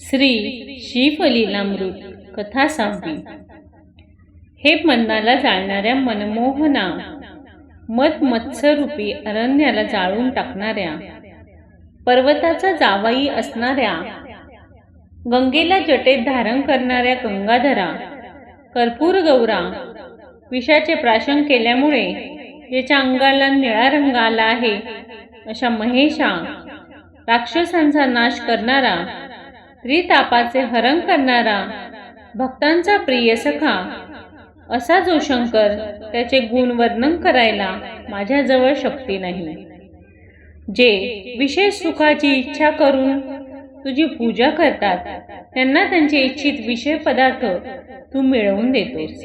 श्री शिवलीलामृत कथा सहावी हे मनाला जाळणाऱ्या मनमोहना मत मत्सरूपी अरण्याला जाळून टाकणाऱ्या पर्वताचा जावाई असणाऱ्या गंगेला जटेत धारण करणाऱ्या गंगाधरा कर्पूर गौरा विषाचे प्राशन केल्यामुळे ज्याच्या अंगाला निळा रंग आला आहे अशा महेशा राक्षसांचा नाश करणारा त्रितापाचे हरण करणारा भक्तांचा प्रिय सखा असा जो शंकर त्याचे गुण वर्णन करायला माझ्याजवळ शक्ती नाही. जे विशेष सुखाची इच्छा करून तुझी पूजा करतात त्यांना त्यांचे इच्छित विषय पदार्थ तू मिळवून देतोस.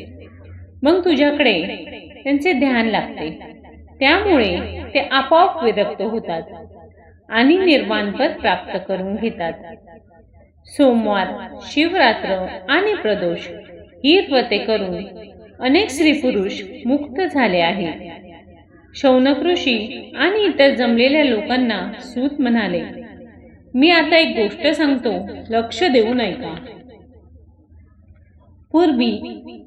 मग तुझ्याकडे त्यांचे ध्यान लागते. त्यामुळे ते आपोआप विरक्त होतात आणि निर्माणपद प्राप्त करून घेतात. सोमवार शिवरात्र आणि प्रदोष. ही व्रते करून अनेक स्त्री पुरुष मुक्त झाले आहेत. शौनक ऋषी आणि इतर जमलेल्या लोकांना सूत म्हणाले मी आता एक गोष्ट सांगतो लक्ष देऊ ऐका पूर्वी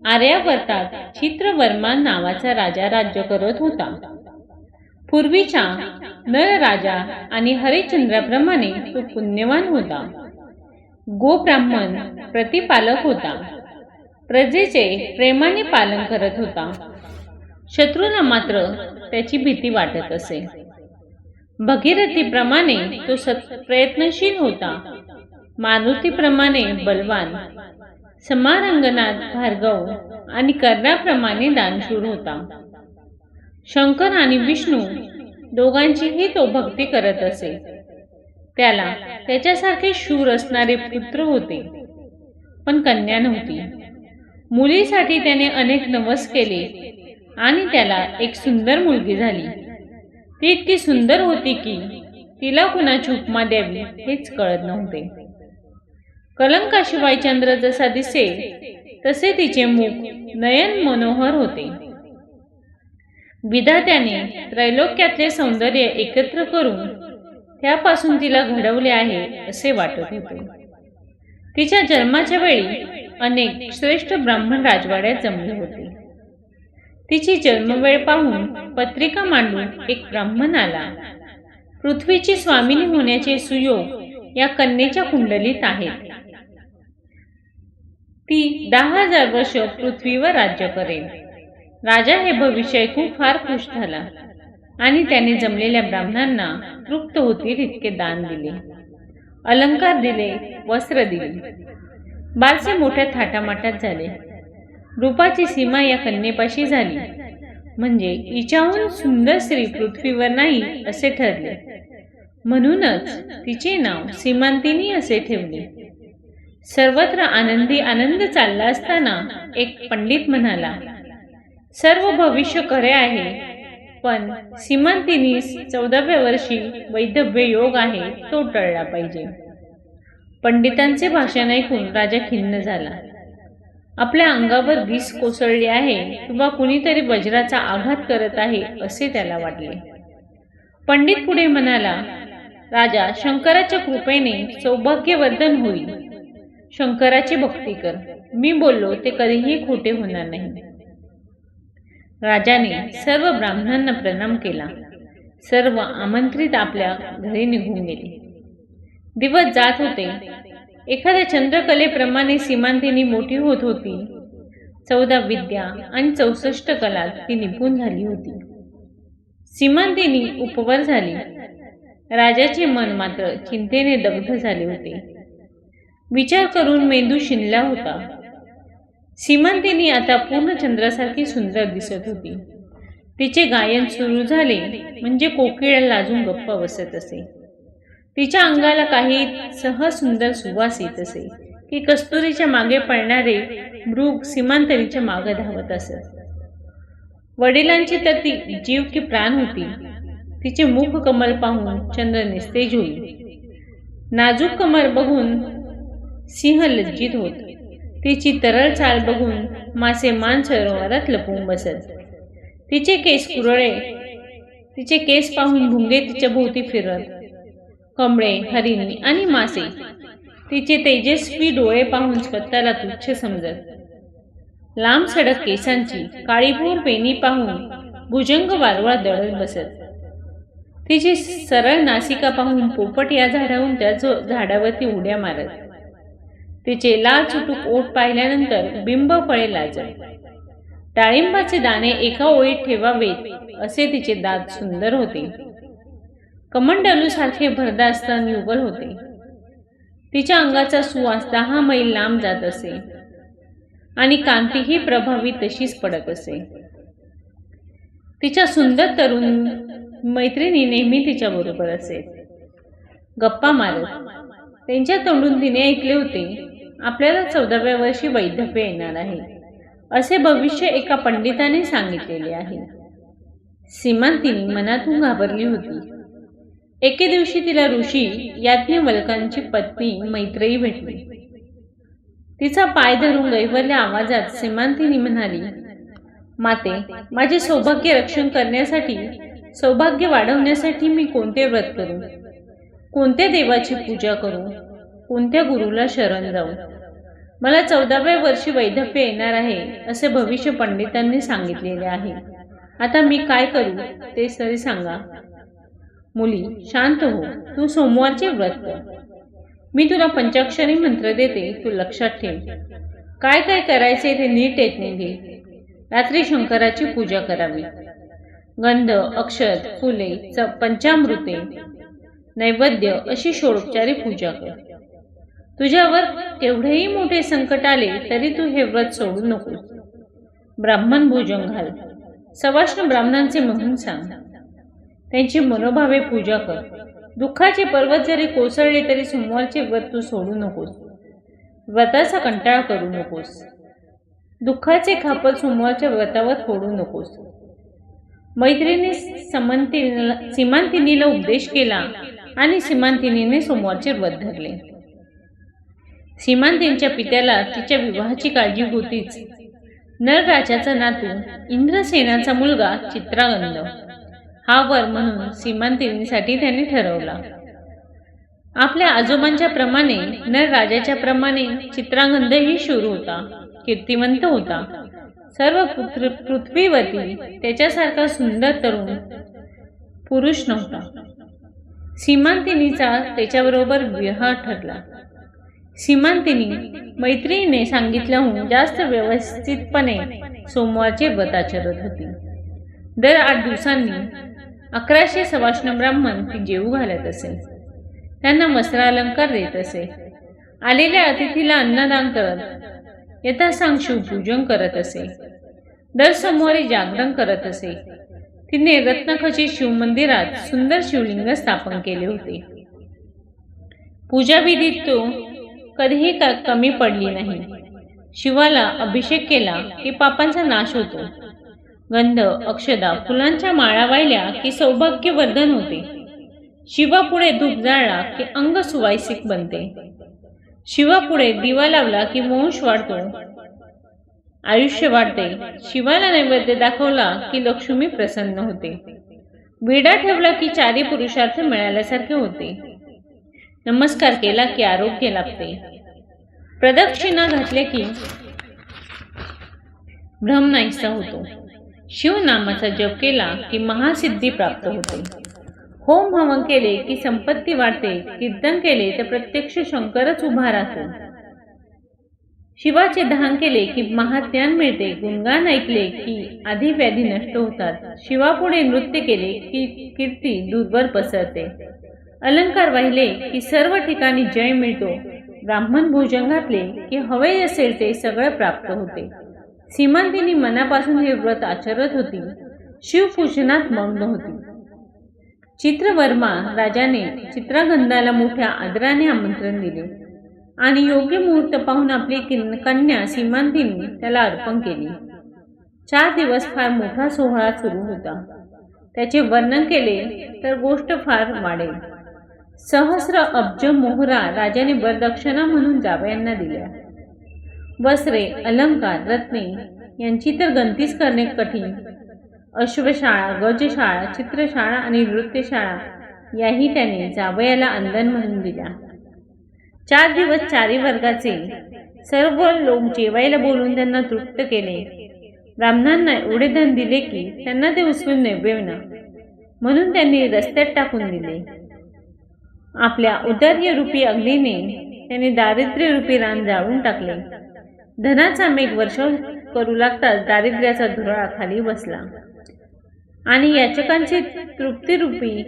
आर्यावर्तात चित्रवर्मा नावाचा राजा राज्य करत होता. पूर्वीच्या नर राजा आणि हरिश्चंद्राप्रमाणे तो पुण्यवान होता. गोब्राह्मण प्रतिपालक होता. प्रजेचे प्रेमाने पालन करत होता. शत्रूला मात्र त्याची भीती वाटत असे. भगीरथीप्रमाणे तो सत प्रयत्नशील होता. मारुतीप्रमाणे बलवान. समारंगनाथ भार्गव आणि कर्णाप्रमाणे दानशूर होता. शंकर आणि विष्णू दोघांचीही तो भक्ती करत असे. त्याला त्याच्यासारखे शूर असणारे पुत्र होते. पण कन्या नव्हती. मुलीसाठी त्याने अनेक नवस केले आणि त्याला एक सुंदर मुलगी झाली. ती इतकी सुंदर होती की तिला कुणाची उपमा द्यावी हेच कळत नव्हते. कलंकाशिवाय चंद्र जसा दिसे तसे तिचे मुख नयन मनोहर होते. विधात्याने त्रैलोक्यातले सौंदर्य एकत्र करून त्यापासून तिला घडवले आहे असे वाटत होते. तिच्या जन्माच्या वेळी अनेक श्रेष्ठ ब्राह्मण राजवाड्यात जमले होते. तिची जन्मवेळ पाहून पत्रिका मांडून एक ब्राह्मण आला. पृथ्वीची स्वामिनी होण्याचे सुयोग या कन्येच्या कुंडलीत आहेत. ती दहा हजार वर्ष पृथ्वीवर राज्य करेल. राजा हे भविष्य ऐकून फार खुश झाला. आणि त्याने जमलेल्या ब्राह्मणांना तृप्त होतील इतके दान दिले. अलंकार दिले वस्त्र दिले. बालसे मोठ्या थाटामाटात झाले. रूपाची सीमा या कन्येपाशी झाली. म्हणजे हिच्याहून सुंदर स्त्री पृथ्वीवर नाही असे ठरले. म्हणूनच तिचे नाव सीमांतिनी असे ठेवले. सर्वत्र आनंदी आनंद चालला असताना एक पंडित म्हणाला सर्व भविष्य खरे आहे पण सीमांतिनी चौदाव्या वर्षी वैधव्य योग आहे तो टळला पाहिजे. पंडितांचे भाषण ऐकून राजा खिन्न झाला. आपल्या अंगावर वीस कोसळली आहे किंवा कुणीतरी वज्राचा आघात करत आहे असे त्याला वाटले. पंडित पुढे म्हणाला राजा शंकराच्या कृपेने सौभाग्यवर्धन होईल. शंकराची भक्ती कर. मी बोललो ते कधीही खोटे होणार नाही. राजाने सर्व ब्राह्मणांना प्रणाम केला. सर्व आमंत्रित आपल्या घरी निघून गेले. दिवस जात होते. एखाद्या चंद्रकलेप्रमाणे सीमांतिनी मोठी होत होती. चौदा विद्या आणि चौसष्ट कलात ती निपुण झाली होती. सीमांतिनी उपवर झाली. राजाचे मन मात्र चिंतेने दग्ध झाले होते. विचार करून मेंदू शिनला होता. सीमांतिनी आता पूर्ण चंद्रासारखी सुंदर दिसत होती. तिचे गायन सुरू झाले म्हणजे कोकिळा लाजून गप्प बसत असे. तिच्या अंगाला काही सहज सुंदर सुवास येत असे की कस्तुरीच्या मागे पडणारे मृग सीमांतरीच्या मागे धावत असत. वडिलांची तर ती जीव की प्राण होती. तिचे मुख कमल पाहून चंद्र निस्तेज होईल. नाजूक कमर बघून सिंह लज्जित होत. तिची तरळ चाल बघून मासे मान सरोवरात लपून बसत. तिचे केस कुरळे. तिचे केस पाहून भुंगे तिच्या भोवती फिरत. कमळे हरिणी आणि मासे. तिचे तेजस्वी डोळे पाहून स्वतःला तुच्छ समजत. लांब सडक केसांची काळीभोर पेनी पाहून भुजंग वारवळा दळत बसत. तिची सरळ नासिका पाहून पोपट या झाडाहून त्या झाडावरती उड्या मारत. तिचे लाल चुटूक ओठ पाहिल्यानंतर बिंब फळे लाज डाळिंबाचे दाणे एका ओळीत ठेवावेत असे तिचे दात सुंदर होते. कमंडलू सारखे भरदार युगल होते. तिच्या अंगाचा सुवास दहा मैल लांब जात असे. आणि कांतीही प्रभावी तशीच पडत असे. तिच्या सुंदर तरुण मैत्रिणी नेहमी तिच्या बरोबर असे. गप्पा मारत. त्यांच्या तोंडून तिने ऐकले होते आपल्याला चौदाव्या वर्षी वैधव्य येणार आहे. असे भविष्य एका पंडिताने सांगितलेले आहे. सीमांतीने मनातून घाबरली होती. एके दिवशी तिला ऋषी याज्ञवल्कांची पत्नी मैत्रेयी भेटली. तिचा पाय धरून गैवरल्या आवाजात सीमांतीने म्हणाली माते माझे सौभाग्य रक्षण करण्यासाठी सौभाग्य वाढवण्यासाठी मी कोणते व्रत करू? कोणत्या देवाची पूजा करू? कोणत्या गुरुला शरण जाऊ? मला चौदाव्या वर्षी वैधव्य येणार आहे असे भविष्य पंडितांनी सांगितलेले आहे. आता मी काय करू ते तरी सांगा. मुली शांत हो तू सोमवारचे व्रत कर. मी तुला पंचाक्षरी मंत्र देते तू लक्षात ठेव. काय काय करायचे ते नीट येत नाही रात्री शंकराची पूजा करावी. गंध अक्षत फुले च पंचामृते. नैवेद्य अशी षोडोपचारी पूजा कर. तुझ्यावर केवढेही मोठे संकट आले तरी तू हे व्रत सोडू नकोस ब्राह्मण भोजन घाल. सवाष्ण ब्राह्मणांचे म्हणून सांग. त्यांची मनोभावे पूजा कर. दुःखाचे पर्वत जरी कोसळले तरी सोमवारचे व्रत तू सोडू नकोस. व्रताचा कंटाळा करू नकोस. दुःखाचे खापर सोमवारच्या व्रतावर फोडू नकोस. मैत्रिणी समंतीला सीमांतिनीला उपदेश केला आणि सीमांतिनीने सोमवारचे व्रत धरले. सीमांतींच्या पित्याला तिच्या विवाहाची काळजी होतीच. नरराजाचा नातू इंद्रसेनाचा मुलगा चित्रागंध हा वर म्हणून सीमांतिनीसाठी त्यांनी ठरवला. आपल्या आजोबांच्या प्रमाणे नरराजाच्या प्रमाणे चित्रांगंधही शूर होता कीर्तिवंत होता. सर्व पुत्र पृथ्वीवरती त्याच्यासारखा सुंदर तरुण पुरुष नव्हता. सीमांतिनीचा त्याच्याबरोबर विवाह ठरला. सीमांतीनी मैत्रिणीने सांगितल्याहून जास्त व्यवस्थितपणे सोमवारचे व्रत आचरत होती. दर आठ दिवसांनी अकराशे सवाष्ण ब्राह्मण ती जेवू घालत असे. त्यांना वस्त्रालंकार देत असे. आलेल्या अतिथीला अन्नदान करत यथासांग शिवपूजन करत असे. दर सोमवारी जागरण करत असे. तिने रत्नखचित शिवमंदिरात सुंदर शिवलिंग स्थापन केले होते. पूजाविधीत तो कधीही कमी पडली नाही. शिवाला अभिषेक केला की पापांचा नाश होतो. गंध अक्षदा फुलांच्या माळा वाहिल्या की सौभाग्यवर्धन होते. शिवापुढे धूप जाळला की अंग सुवायसिक बनते. शिवापुढे दिवा लावला की वंश वाढतो. आयुष्य वाढते. शिवाला नैवेद्य दाखवला की लक्ष्मी प्रसन्न होते. विडा ठेवला की चारी पुरुषार्थ मिळाल्यासारखे होते. नमस्कार केला की आरोग्य लाभते. प्रदक्षिणा घातले की भ्रम नाहीसा होतो. शिवनामाचा जप केला की महासिद्धी प्राप्त होते. होम हवन केले की संपत्ती वाढते कीर्तन केले तर प्रत्यक्ष शंकरच उभा राहतो. शिवाचे दहन केले की महाज्ञान मिळते गुणगान ऐकले की आधी व्याधी नष्ट होतात. शिवापुढे नृत्य केले की कीर्ती दूरवर पसरते. अलंकार वाहिले की सर्व ठिकाणी जय मिळतो. ब्राह्मण भोजन घातले की हवे असेल ते सगळं प्राप्त होते. सीमांतिनी मनापासून हे व्रत आचरत होती. शिवपूजनात मग्न होती. चित्रवर्मा राजाने चित्रागंधाला मोठ्या आदराने आमंत्रण दिले. आणि योग्य मुहूर्त पाहून आपली कन्या सीमांतीने त्याला अर्पण केली. चार दिवस फार मोठा सोहळा सुरू होता. त्याचे वर्णन केले तर गोष्ट फार वाढेल. सहस्र अब्ज मोहरा राजाने वरदक्षिणा म्हणून जावयांना दिल्या. वस्त्रे अलंकार रत्ने यांची तर गंतीच करणे कठीण. अश्वशाळा गजशाळा चित्रशाळा आणि नृत्यशाळा याही त्याने जावयाला अंदन म्हणून दिल्या. चार दिवस चारी वर्गाचे सर्व लोक जेवायला बोलून त्यांना तृप्त केले. ब्राह्मणांना एवढे धन दिले की त्यांना ते उचलून नेवेना म्हणून त्यांनी रस्त्यात टाकून दिले. आपल्या उदार्यरूपी अग्नीने त्याने दारिद्र्यरूपी रान जाळून टाकले. धनाचा मेघ वर्षाव करू लागताच दारिद्र्याचा धुराळा खाली बसला. आणि याचकांची तृप्तीरूपी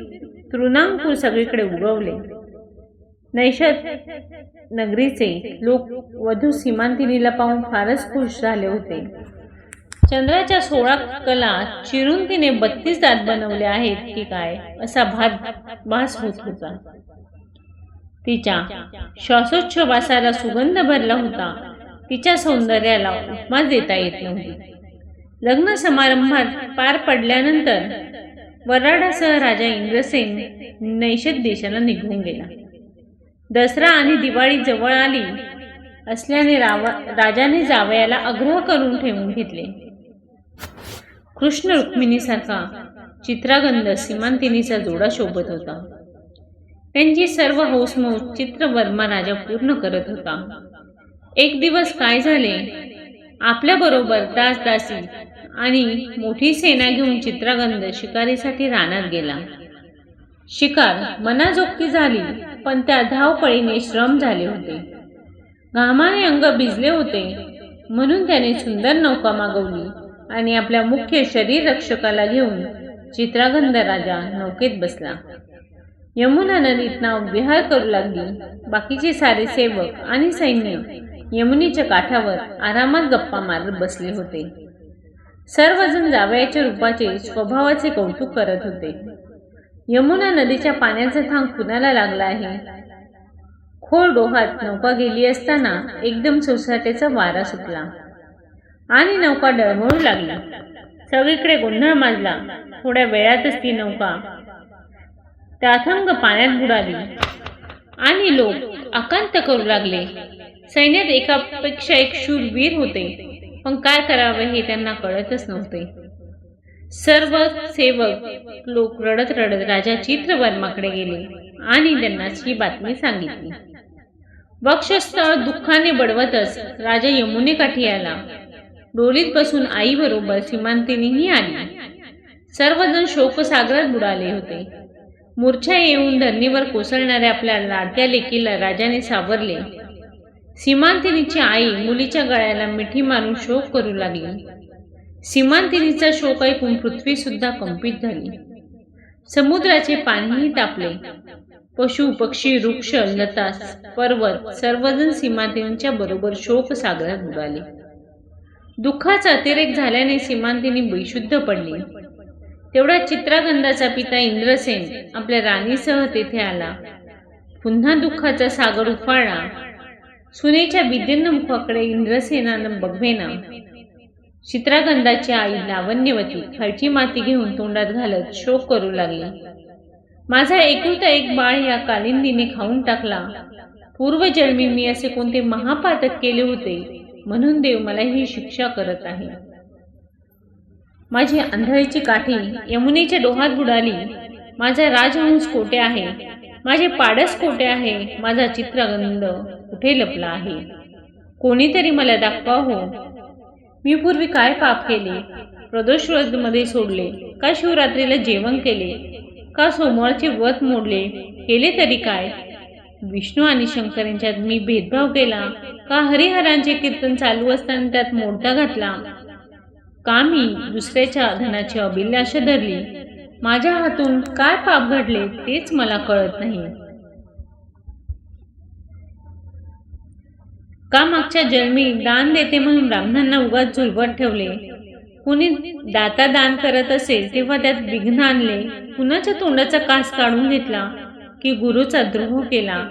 तृणांकूर सगळीकडे उगवले. नैशत नगरीचे लोक वधू सीमांतिनीला पाहून फारच खुश झाले होते. चंद्राच्या सोळा कला चिरून तिने बत्तीस दात बनवले आहेत की काय असा भात भास होत होता. तिच्या श्वासोच्छवासाला सुगंध भरला होता. तिच्या सौंदर्याला उपमा देता येत नव्हती. लग्न समारंभात पार पडल्यानंतर वराडासह राजा इंद्रसेन नैषद देशाला निघून गेला. दसरा आणि दिवाळी जवळ आली असल्याने रावा राजाने जावयाला आग्रह करून ठेवून घेतले. कृष्ण रुक्मिणीसारखा चित्रागंध सीमांतिनीचा जोडा शोभत होता. त्यांची सर्व हौसमौस चित्रवर्मा राजा पूर्ण करत होता. एक दिवस काय झाले? आपल्याबरोबर दास दासी आणि मोठी सेना घेऊन चित्रागंध शिकारीसाठी रानात गेला. शिकार मनाजोगती झाली पण त्या धावपळीने श्रम झाले होते. घामाने अंग भिजले होते म्हणून त्याने सुंदर नौका मागवली आणि आपल्या मुख्य शरीर रक्षकाला घेऊन चित्रागंध राजा नौकेत बसला. यमुना नदीत नाव विहार करू लागली. बाकीचे सारे सेवक आणि सैन्य यमुनेच्या काठावर आरामात गप्पा मारत बसले होते. सर्वजण जावयाच्या रूपाचे स्वभावाचे कौतुक करत होते. यमुना नदीच्या पाण्याचा थांब कुणाला लागला आहे? खोल डोहात नौका गेली असताना एकदम सोसाट्याचा वारा सुटला. आणि नौका डळमळू लागली. सगळीकडे गोंधळ माजला. थोड्या वेळातच ती नौका त्या पाण्यात बुडाली. आणि लोक आकांत करू लागले. सैन्यात एकापेक्षा एक शूरवीर होते. पण काय करावे हे त्यांना कळतच नव्हते. सर्व सेवक लोक रडत रडत राजा चित्रवर्माकडे गेले आणि त्यांना ही बातमी सांगितली. वक्षस्थळ दुःखाने बडवतच राजा यमुनेकाठी आला. डोलीत बसून आईबरोबर सीमांतिनीही आली. सर्वजण शोकसागरात बुडाले होते. मूर्छा येऊन धरणीवर कोसळणाऱ्या आपल्या लाडक्या लेकीला राजाने सावरले. सीमांतिनीची आई मुलीच्या गळ्याला मिठी मारून शोक करू लागली. सीमांतिनीचा शोक ऐकून पृथ्वी सुद्धा कंपित झाली. समुद्राचे पाणीही तापले. पशु पक्षी वृक्ष लता पर्वत सर्वजण सीमांतिनीच्या बरोबर शोक सागरात बुडाले. दुःखाचा अतिरेक झाल्याने सीमांतिनी बेशुद्ध पडली. तेवढा चित्रागंधाचा पिता इंद्रसेन आपल्या राणीसह तेथे आला. पुन्हा दुःखाचा सागर उफाळला. सुनेच्या विदीर्ण मुखाकडे इंद्रसेनानं बघवेना. चित्रागंधाची आई लावण्यवती खालची माती घेऊन तोंडात घालत शोक करू लागली. माझा एकुलता एक बाळ या कालिंदीने खाऊन टाकला. पूर्वजन्मी मी असे कोणते महापातक केले होते म्हणून देव मला ही शिक्षा करत आहे. माझी आंधळीची काठी यमुनेच्या डोहात बुडाली. माझा राजहंस कोठे आहे? माझे पाडस कोठे आहे? माझा चित्रगंध कुठे लपला आहे? कोणीतरी मला दाखवा हो. मी पूर्वी काय पाप केले? प्रदोषमध्ये सोडले. का शिवरात्रीला जेवण केले? का सोमवारचे व्रत मोडले? केले तरी काय? विष्णू आणि शंकर यांच्यात मी भेदभाव केला. का हरिहरांचे कीर्तन चालू असताना त्यात मोडता घातला? का मी दुसऱ्याच्या धनाची अभिलाष धरली. माझ्या हातून काय पाप घडले तेच मला कळत नाही. का मागच्या जन्मी दान देते म्हणून ब्राह्मणांना उगाच झुलवत ठेवले? कुणी दाता दान करत असेल तेव्हा त्यात विघ्न आणले. कुणाच्या तोंडाचा कास काढून घेतला? की गुरुचा द्रोह केला?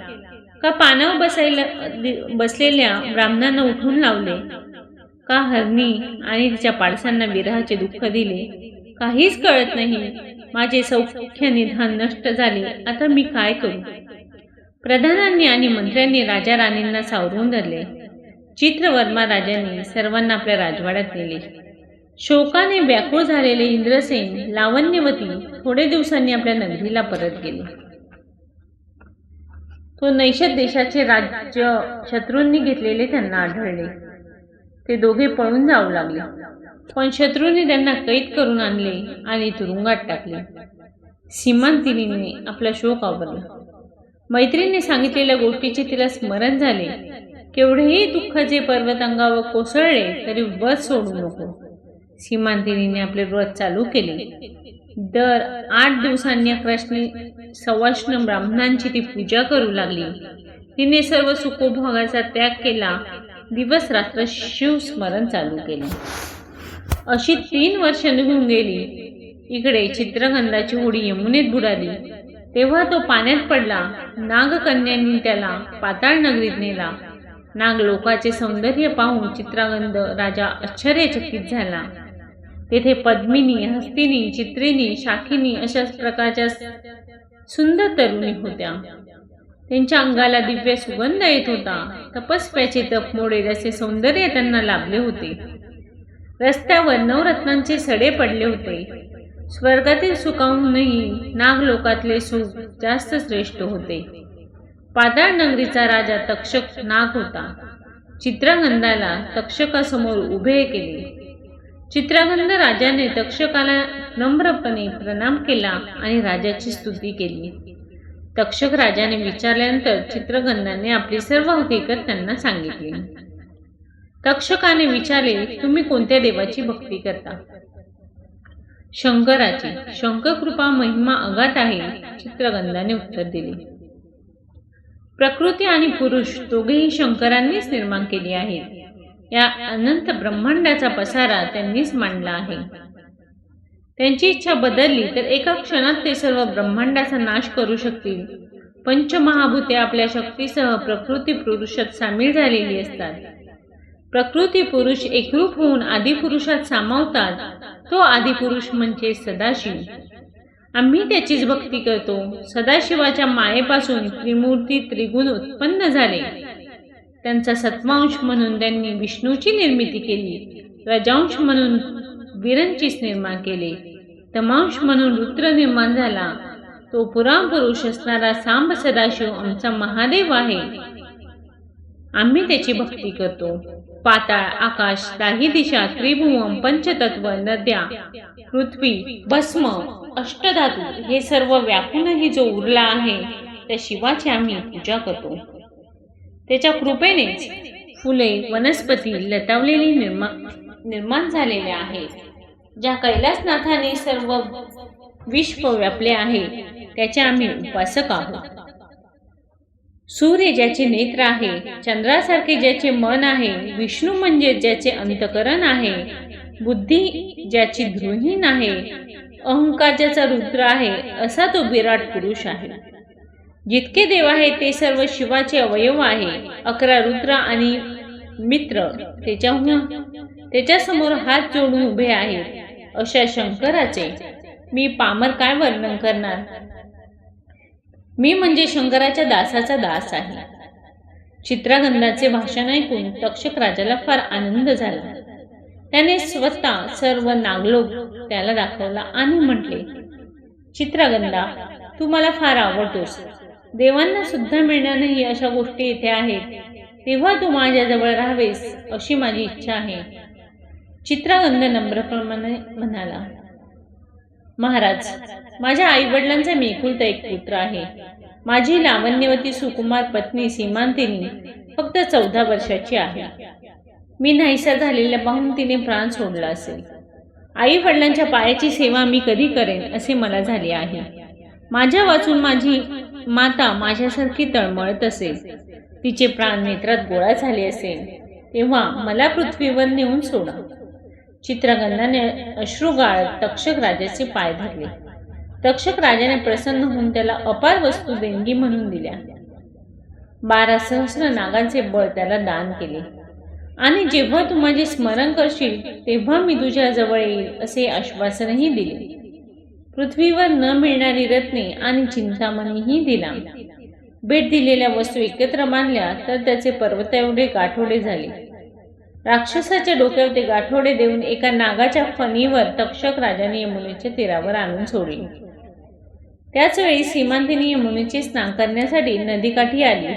का पानावर बसायला बसलेल्या ब्राह्मणांना उठून लावले? का हरणी आणि तिच्या पाडसांना विरहाचे दुःख दिले? काहीच कळत नाही. माझे सौख्य निधान नष्ट झाले. आता मी काय करू? प्रधानांनी आणि मंत्र्यांनी राजा राणींना सावरून धरले. चित्रवर्मा राजांनी सर्वांना आपल्या राजवाड्यात नेले. शोकाने व्याकुळ झालेले इंद्रसेन लावण्यवती थोडे दिवसांनी आपल्या नगरीला परत गेले. तो नैशत देशाचे राज्य शत्रूंनी घेतलेले त्यांना आढळले. ते दोघे पळून जाऊ लागले. पण शत्रूंनी त्यांना कैद करून आणले आणि तुरुंगात टाकले. सीमांतिनीने आपला शोक आवरला. मैत्रीने सांगितलेल्या गोष्टीचे तिला स्मरण झाले. केवढेही दुःखाचे पर्वतांगावर कोसळले तरी व्रत सोडू नको. सीमांतिनीने आपले व्रत चालू केले. दर आठ दिवसांनी अकराशनी सवाष्ण ब्राह्मणांची ती पूजा करू लागली. तिने सर्व सुखोभोगाचा त्याग केला. दिवस रात्र शिवस्मरण चालू केले. अशी तीन वर्ष निघून गेली. इकडे चित्रगंधाची होडी यमुनेत बुडाली. तेव्हा तो पाण्यात पडला. नागकन्यांनी त्याला पाताळ नगरीत नेला. नाग लोकाचे सौंदर्य पाहून चित्रागंध राजा आश्चर्यचकित झाला. तेथे पद्मिनी हस्तिनी चित्रिनी शाखिनी अशाच प्रकारच्या सुंदर तरुणी होत्या. त्यांच्या अंगाला दिव्य सुगंध येत होता. तपस्व्याचे तप मोडेल असे सौंदर्य त्यांना लाभले होते. रस्त्यावर नवरत्नांचे सडे पडले होते. स्वर्गातील सुखाहूनही नागलोकातले सुख जास्त श्रेष्ठ होते. पाताळ नगरीचा राजा तक्षक नाग होता. चित्रगंधाला तक्षकासमोर उभे केले. चित्रगंध राजाने तक्षकाला नम्रपणे प्रणाम केला आणि राजाची स्तुती केली. तक्षक राजाने विचारल्यानंतर चित्रगंधाने आपली सर्व हकीकत त्यांना सांगितली. तक्षकाने विचारले तुम्ही कोणत्या देवाची भक्ती करता? शंकराची. शंकरकृपा महिमा अगात आहे चित्रगंधाने उत्तर दिले. प्रकृती आणि पुरुष दोघेही शंकरांनीच निर्माण केली आहेत. या अनंत ब्रह्मांडाचा पसारा त्यांनीच मांडला आहे. त्यांची इच्छा बदलली तर एका क्षणात ते सर्व ब्रह्मांडाचा नाश करू शकतील. पंचमहाभूते आपल्या शक्तीसह प्रकृती पुरुषात सामील झालेली असतात. प्रकृती पुरुष एकरूप होऊन आदिपुरुषात सामावतात. तो आदिपुरुष म्हणजे सदाशिव. आम्ही त्याचीच भक्ती करतो. सदाशिवाच्या मायेपासून त्रिमूर्ती त्रिगुण उत्पन्न झाले. त्यांचा सत्मांश म्हणून त्यांनी विष्णूची निर्मिती केली. रजांश म्हणून विरंचीस निर्माण केले. तमांश म्हणून रुद्र निर्माण झाला. तो पुरापुरुष असणारा सांब सदाशिव आमचा महादेव आहे. आम्ही त्याची भक्ती करतो. पाताळ आकाश दाही दिशा त्रिभुवन पंचतत्व नद्या पृथ्वी भस्म अष्टधातू हे सर्व व्यापूनही जो उरला आहे त्या शिवाची आम्ही पूजा करतो. त्याच्या कृपेनेच फुले वनस्पती लतावलेली निर्माण निर्माण झालेल्या आहेत. ज्या कैलासनाथाने सर्व विश्व व्यापले आहे त्याचे आम्ही उपासक आहोत. सूर्य ज्याचे नेत्र आहे चंद्रासारखे ज्याचे मन आहे विष्णू म्हणजे ज्याचे अंतकरण आहे बुद्धी ज्याची धृहीन आहे अहंकार ज्याचा रुद्र आहे असा तो विराट पुरुष आहे. जितके देव आहे ते सर्व शिवाचे अवयव आहे अकरा रुद्र आणि मित्र त्याच्याहून त्याच्यासमोर हात जोडून उभे आहेत. अशा शंकराचे मी पामर काय वर्णन करणार? मी म्हणजे शंकराच्या दासाचा दास आहे. चित्रागंधाचे भाषण ऐकून तक्षक राजाला फार आनंद झाला. त्याने स्वतः सर्व नागलोक त्याला दाखवला आणि म्हटले चित्रागंधा तू मला फार आवडतोस. देवांना सुद्धा मिळणार नाही अशा गोष्टी येथे आहेत. तेव्हा तू माझ्याजवळ राहावेस अशी माझी इच्छा आहे. चित्रानंद नम्रप्रमाणे म्हणाला महाराज माझ्या आई वडिलांचा मी एकुलता एक पुत्र आहे. माझी लावण्यवती सुकुमार पत्नी सीमांतीने फक्त चौदा वर्षाची आहे. मी नाहीसा झालेल्या पाहून तिने प्राण सोडला असेल. आई वडिलांच्या पायाची सेवा मी कधी करेन असे मला झाले आहे. माझ्या वाचून माझी माता माझ्यासारखी तळमळत असेल. तिचे प्राण नेत्रात गोळा झाले असेल. तेव्हा मला पृथ्वीवर नेऊन सोडा. चित्रगंधाने अश्रुगाळ तक्षक राजाचे पाय धरले. तक्षक राजाने प्रसन्न होऊन त्याला अपार वस्तू देणगी म्हणून दिल्या. बारा सहस्र नागांचे बळ त्याला दान केले. आणि जेव्हा तू माझे स्मरण करशील तेव्हा मी तुझ्या जवळ येईल असे आश्वासनही दिले. पृथ्वीवर न मिळणारी रत्ने आणि चिंतामणीही दिला. भेट दिलेल्या वस्तू एकत्र बांधल्या तर त्याचे पर्वता एवढे गाठोडे झाले. राक्षसाच्या डोक्यावर ते गाठोडे देऊन एका नागाच्या फणीवर तक्षक राजाने यमुनेच्या तीरावर आणून सोडले. त्याचवेळी सीमांतीनी यमुनेचे स्नान करण्यासाठी नदीकाठी आली.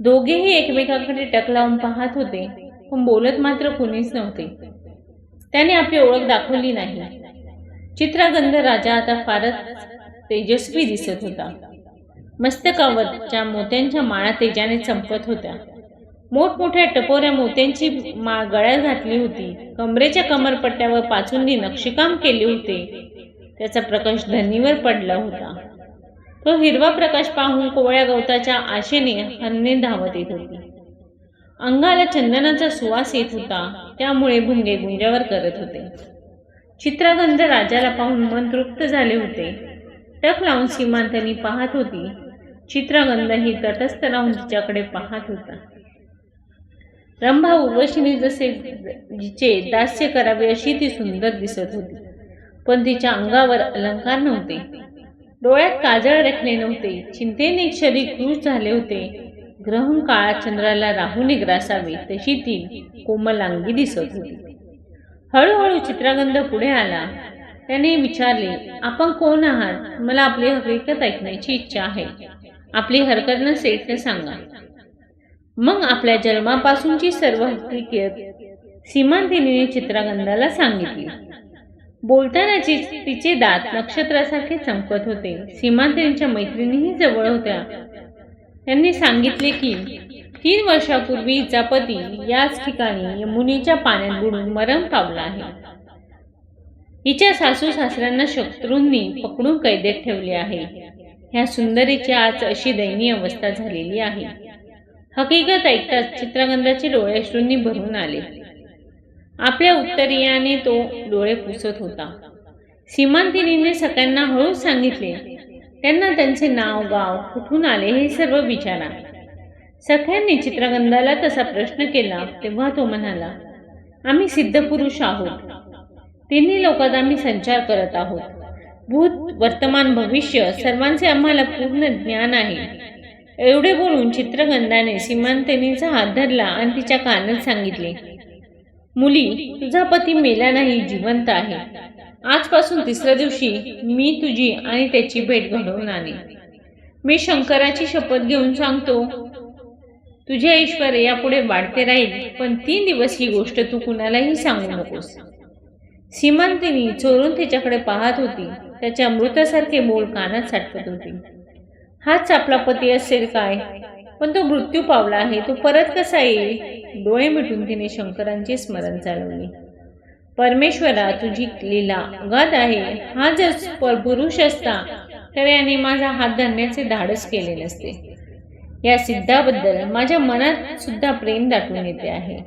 दोघेही एकमेकांकडे टक लावून पाहत होते पण बोलत मात्र कुणीच नव्हते. त्याने आपली ओळख दाखवली नाही. चित्रागंध राजा आता फारच तेजस्वी दिसत होता. मस्तकावरच्या मोत्यांच्या माळा तेजाने चमकत होत्या. मोठमोठ्या टपोऱ्या मोत्यांची मा गळ्यात घातली होती. कमरेच्या कमरपट्ट्यावर पाचूंनी नक्षीकाम केले होते. त्याचा प्रकाश धनीवर पडला होता. तो हिरवा प्रकाश पाहून कोवळ्या गवताच्या आशेने हन्ने धावत येत होती. अंगाला चंदनाचा सुवास येत होता. त्यामुळे भुंगे गुंजावर करत होते. चित्रागंध राजाला पाहून मन तृप्त झाले होते. टक लावून सीमांतनी पाहत होती. चित्रगंध ही तटस्थ राहून तिच्याकडे पाहत होता. रंभा उर्वशीने जसे जिचे दास्य करावे अशी ती सुंदर दिसत होती. पण तिच्या अंगावर अलंकार नव्हते. डोळ्यात काजळ रखले नव्हते. चिंतेने शरीर क्रूश झाले होते. ग्रहण काळात चंद्राला राहूने ग्रासावे तशी ती कोमलांगी दिसत होती. हळूहळू चित्रगंध पुढे आला. त्याने विचारले आपण कोण आहात? मला आपली हकीकत ऐकण्याची इच्छा आहे. आपली हरकत नसेल तर सांगा. मग आपल्या जन्मापासूनची सर्व हकीकत सीमांतिनीने चित्रगंधाला सांगितली. बोलतानाची तिचे दात नक्षत्रासारखे चमकत होते. सीमांतिनीच्या मैत्रिणीही जवळ होत्या. त्यांनी सांगितले की तीन वर्षापूर्वी हिचा पती याच ठिकाणी यमुनेच्या पाण्यात बुडून मरण पावला आहे. हिच्या सासू सासऱ्यांना शत्रूंनी पकडून कैदेत ठेवले आहे. ह्या सुंदरीची आज अशी दयनीय अवस्था झालेली आहे. हकीकत ऐकताच चित्रगंधाचे डोळे अश्रूंनी भरून आले. आपल्या उत्तरीयाने तो डोळे पुसत होता. सीमांतिनीने सगळ्यांना हळूच सांगितले त्यांना त्यांचे नाव गाव कुठून आले हे सर्व विचारा. सख्यांनी चित्रगंधाला तसा प्रश्न केला तेव्हा तो म्हणाला आम्ही सिद्धपुरुष आहोत. तिन्ही लोकात आम्ही संचार करत आहोत. भूत वर्तमान भविष्य सर्वांचे आम्हाला पूर्ण ज्ञान आहे. एवढे बोलून चित्रगंधाने सीमांतनीचा हात धरला आणि तिच्या कानात सांगितले मुली तुझा पती मेला नाही जिवंत आहे. आजपासून तिसऱ्या दिवशी मी तुझी आणि त्याची भेट घडवून आली मी शंकराची शपथ घेऊन सांगतो तुझे ऐश्वर यापुढे वाढते राहील पण तीन दिवस ही गोष्ट तू कुणालाही सांगू नकोस. सीमांतिनी चोरून तिच्याकडे पाहत होती. त्याच्या मृतासारखे बोल कानात साठवत होती. हाच आपला पती असेल काय? पण तो मृत्यू पावला आहे तो परत कसा येईल? डोळे मिटून तिने शंकरांचे स्मरण चालवले. परमेश्वरा तुझी लीला अगाध आहे. हा जर पुरुष असता तर याने माझा हात धरण्याचे धाडस केले नसते. या सिद्धाबद्दल माझ्या मनात सुद्धा प्रेम दाटून येते आहे.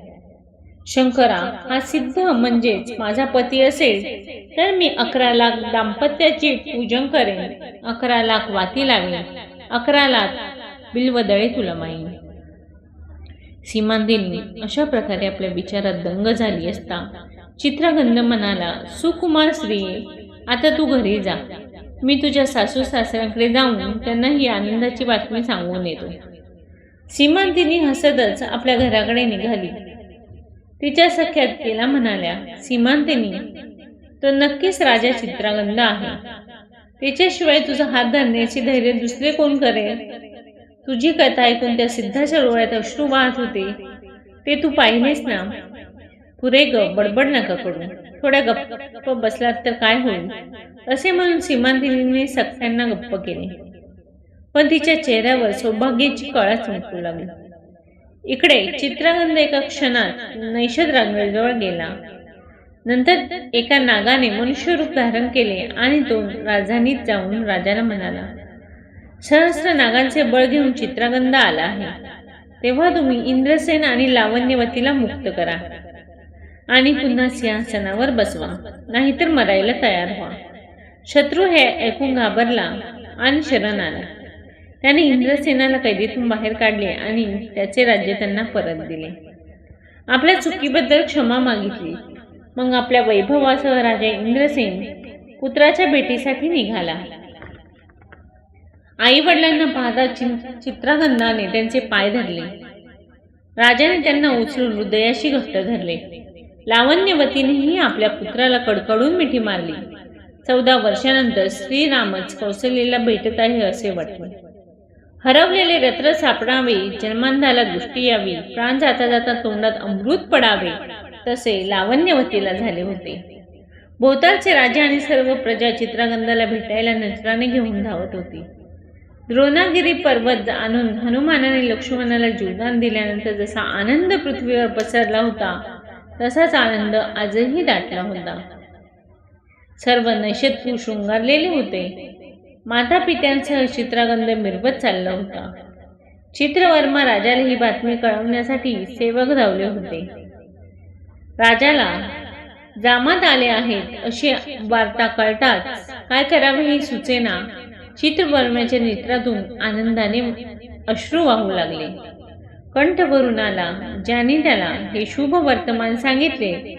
शंकरा हा सिद्ध म्हणजेच माझा पती असेल तर मी अकरा लाख दाम्पत्याचे पूजन करेन अकरा लाख वाती लावेन. अकरा लाख बिलवदळे तुला माई सीमांदिनी अशा प्रकारे आपल्या विचारात दंग झाली असता चित्रगंध म्हणाला सुकुमार श्री आता तू घरी जा. मी तुझ्या सासू सासऱ्यांकडे जाऊन त्यांना ही आनंदाची बातमी सांगून येतो. सीमांतिनी हसतच आपल्या घराकडे निघाली. तिच्या सख्यात केला म्हणाल्या सीमांतिनी तो नक्कीच राजा चित्रगंध आहे. त्याच्याशिवाय तुझा हात धरण्याचे धैर्य दुसरे कोण करेल? तुझी कथा ऐकून त्या सिद्धाच्या डोळ्यात अश्रू वाहत होते. ते तू पाहिलेस ना? पुरे ग बडबड नका करू. थोड्या गप्प बसलात तर काय होईल? असे म्हणून सीमांतिनीने सख्यांना गप्प केले. पण तिच्या चेहऱ्यावर सौभाग्याची कळा चमकू लागली. इकडे चित्रगंध एका क्षणात नैषद रांगेजवळ गेला. नंतर एका नागाने मनुष्यरूप धारण केले आणि तो राजधानीत जाऊन राजाला म्हणाला सहस्र नागांचे बळ घेऊन चित्रगंध आला आहे. तेव्हा तुम्ही इंद्रसेन आणि लावण्यवतीला मुक्त करा आणि पुन्हा सिंहासनावर बसवा नाहीतर मरायला तयार व्हा. शत्रू हे ऐकून घाबरला आणि शरण आला. त्याने इंद्रसेनाला कैदीतून बाहेर काढले आणि त्याचे राज्य त्यांना परत दिले. आपल्या चुकीबद्दल क्षमा मागितली. मग आपल्या वैभवासह राजा इंद्रसेन पुत्राच्या भेटीसाठी निघाला. आई वडिलांना पाहता चित्रागंधाने त्यांचे पाय धरले. राजाने त्यांना उचलून हृदयाशी घट्ट धरले. लावण्यवतीनेही आपल्या पुत्राला कडकडून मिठी मारली. चौदा वर्षानंतर श्रीरामच कौशल्यला भेटत आहे असे वाटले. हरवलेले रत्र सापडावे जन्मांधाला दृष्टी यावी प्राण जाता जाता तोंडात अमृत पडावे तसे लावण्यवतीला झाले होते. भोवतालचे राजा आणि सर्व प्रजा चित्रागंधाला भेटायला नजराने घेऊन धावत होती. द्रोणागिरी पर्वत आणून हनुमानाने लक्ष्मणाला जीवदान दिल्यानंतर जसा आनंद पृथ्वीवर पसरला होता तसाच आनंद आजही दाटला होता. सर्व नैषत्य शृंगारलेले होते. माता पित्यांसह चित्रागंध मिरवत चालला होता. चित्रवर्मा राजाला ही बातमी कळवण्यासाठी सेवक धावले होते. राजाला जामात आले आहेत अशी वार्ता कळताच काय करावे ही सुचेना चित्रवर्म्याच्या नेत्रातून आनंदाने अश्रू वाहू लागले. कंठ भरून आला. ज्याने त्याला हे शुभ वर्तमान सांगितले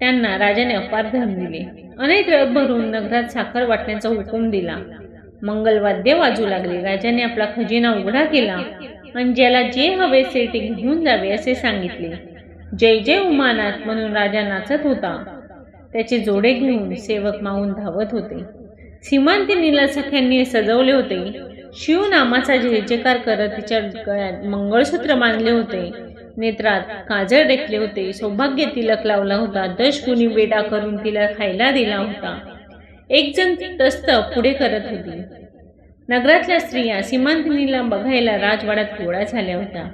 त्यांना राजाने अपार धन दिले. अनेक रथ भरून नगरात साखर वाटण्याचा हुकूम दिला. मंगलवाद्य वाजू लागले. राजाने आपला खजिना उघडा केला आणि ज्याला जे हवे सेटिंग घेऊन जावे असे सांगितले. जय जय उमानाथ म्हणून राजा नाचत होता. त्याचे जोडे घेऊन सेवक माऊन धावत होते. सीमांतिनीला सख्यांनी सजवले होते. शिवनामाचा जय जयकार करत तिच्या गळ्यात मंगळसूत्र बांधले होते. नेत्रात काजळ रेखले होते. सौभाग्य तिलक लावला होता. दश गुणी करून तिला खायला दिला होता. एक जण तस्त पुढे करत होती. नगरातल्या स्त्रिया सीमांतिनीला बघायला राजवाड्यात गोळा झाल्या होत्या.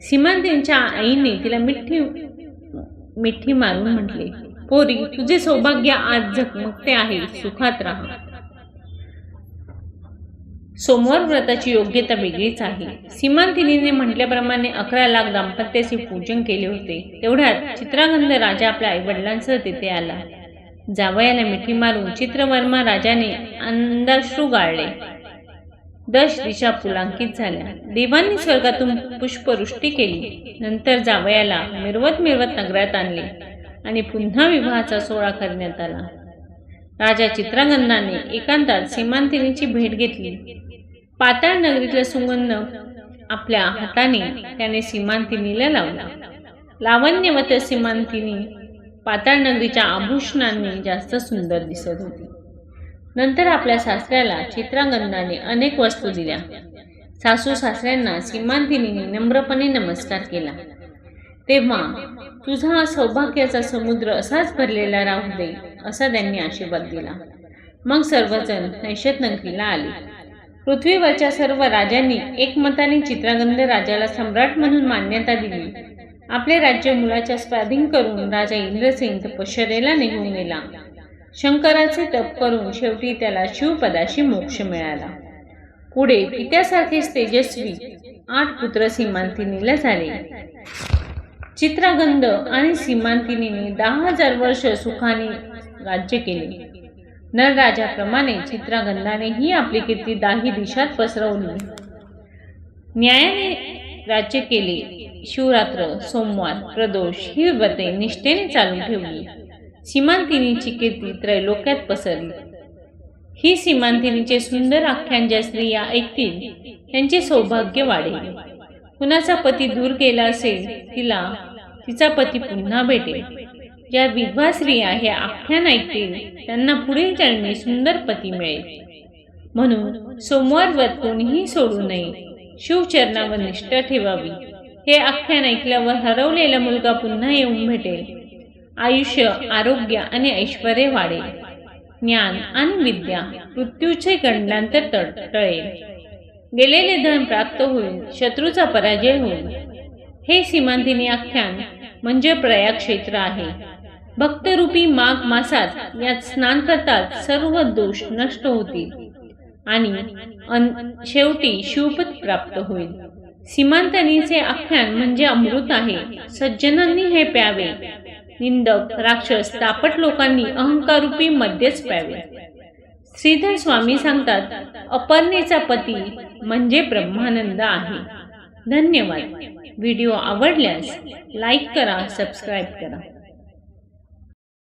सीमांतींच्या आईने तिला मिठी मिठी मारून म्हटले पोरी तुझे सौभाग्य आज झकमकते आहे सुखात राहा. सोमवार व्रताची योग्यता वेगळीच आहे. सीमांतिनीने म्हटल्याप्रमाणे अकरा लाख दाम्पत्याचे पूजन केले होते. तेवढ्यात चित्रागंध राजा आपल्या आईवडिलांसह तिथे आला. जावयाला मिठी मारून चित्रवर्मा राजाने अंधाश्रू गाळले. दश दिशा पुलांकित झाल्या. देवांनी स्वर्गातून पुष्पवृष्टी केली. नंतर जावयाला मिरवत मिरवत नगरात आणले आणि पुन्हा विवाहाचा सोहळा करण्यात आला. राजा चित्रागंधाने एकांतात सीमांतिनीची भेट घेतली. पाताळ नगरीतला सुगंध आपल्या हाताने त्याने सीमांतिनीला लावला. लावण्यवत सीमांतिनी पाताळ नगरीच्या आभूषणांनी जास्त सुंदर दिसत होती. नंतर आपल्या सासऱ्याला चित्रागंधाने अनेक वस्तू दिल्या. सासू सासऱ्यांना सीमांतिनीने नम्रपणे नमस्कार केला. तेव्हा तुझा हा सौभाग्याचा समुद्र असाच भरलेला राहू दे असा त्यांनी आशीर्वाद दिला. मग सर्वजण नैशत नगरीला आले. पृथ्वीवरच्या सर्व राजांनी एकमताने चित्रागंध राजाला सम्राट म्हणून मान्यता दिली. आपले राज्य मुलाच्या स्वाधीन करून राजा इंद्रसिंग तपश्चरेला निघून गेला. शंकराचे तप करून शेवटी त्याला शिवपदाशी मोक्ष मिळाला. पुढे पित्यासारखेच तेजस्वी आठ पुत्र सीमांतिनीला झाले. चित्रागंध आणि सीमांतिनीने दहा हजार वर्ष सुखाने राज्य केले. नरराजाप्रमाणे चित्रागंधानेही आपली कीर्ती दाही दिशात पसरवली. न्यायाने राज्य केले. शिवरात्र सोमवार प्रदोष ही व्रते निष्ठेने चालू ठेवली. सीमांतिनीची कीर्ती त्रैलोक्यात पसरली. ही सीमांतिनीचे सुंदर आख्यान ज्या स्त्रिया ऐकतील त्यांचे सौभाग्य वाढेल. कुणाचा पती दूर गेला असेल तिला तिचा पती पुन्हा भेटेल. ज्या विधवा स्त्रिया हे आख्यान ऐकतील त्यांना पुढील चरणी सुंदर पती मिळेल. म्हणून सोमवार व्रत कोणीही सोडू नये. शिवचरणावर निष्ठा ठेवावी. हे आख्यान ऐकल्यावर हरवलेला मुलगा पुन्हा येऊन भेटेल. आयुष्य आरोग्य आणि ऐश्वर वाढेल. ज्ञान आणि विद्या मृत्यूचे गंडांतर टळेल. गेलेले धन प्राप्त होईल शत्रूचा पराजय होईल. हे सीमांतिनी आख्यान म्हणजे प्रयाग क्षेत्र आहे. भक्तरूपी माघ मासात यात स्नान करतात सर्व दोष नष्ट होतील आणि शेवटी शिवपद प्राप्त होईल. सीमांतनीचे आख्यान म्हणजे अमृत आहे. सज्जनांनी हे प्यावे. निंदक राक्षस तापट लोकांनी अहंकारूपी मध्येच प्यावे. श्रीधर स्वामी सांगतात अपर्णेचा पती म्हणजे ब्रह्मानंद आहे. धन्यवाद. व्हिडिओ आवडल्यास लाईक करा सबस्क्राईब करा.